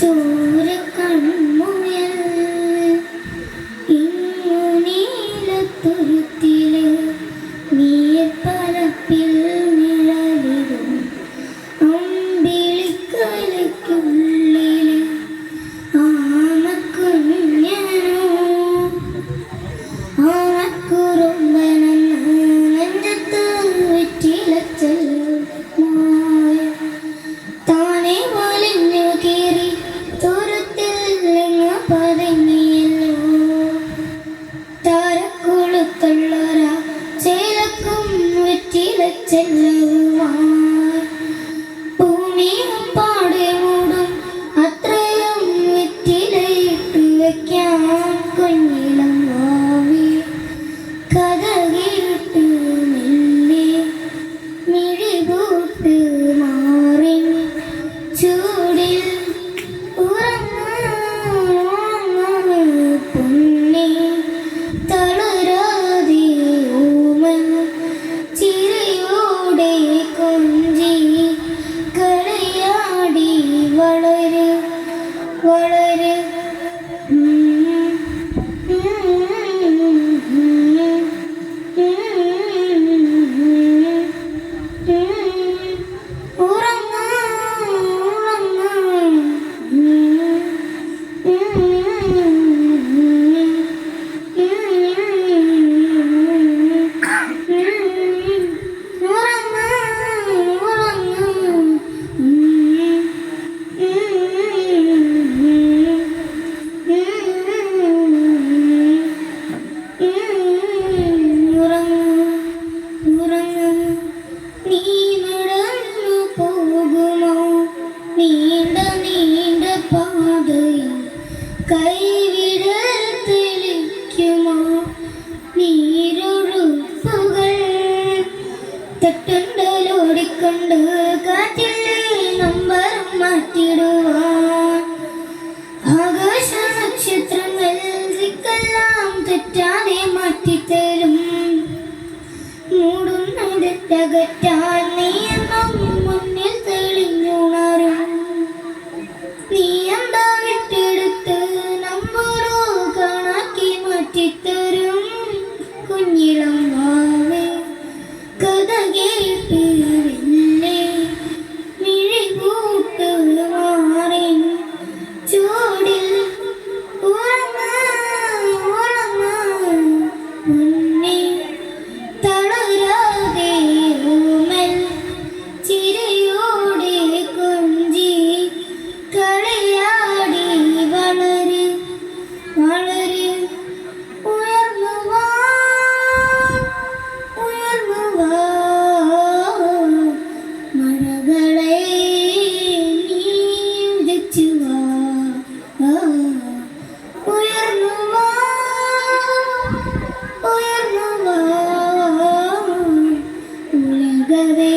ചോര കൺമുയൽ ഇങ്ങു നീലത്തുരുത്തിൽ നീർപ്പരപ്പിൽ നിഴലിടും. അമ്പിളിക്കലയ്ക്കുള്ളിൽ ആമക്കുഞ്ഞനോ ആമക്കുറും വെറ്റിലച്ചെല്ലുവാൻ ഭൂമിയപ്പാടെ മൂടും അത്രയും വെറ്റിലയിട്ട് വയ്ക്കാൻ കുഞ്ഞിളം വളര് കൈവിരൽ തെളിക്കുമോ ദിക്കെല്ലാം തെറ്റാതെ മാറ്റിത്തരും. മൂടുന്നതകറ്റാൻ ഉയർന്നു ഉയർന്നു ഉലകവേ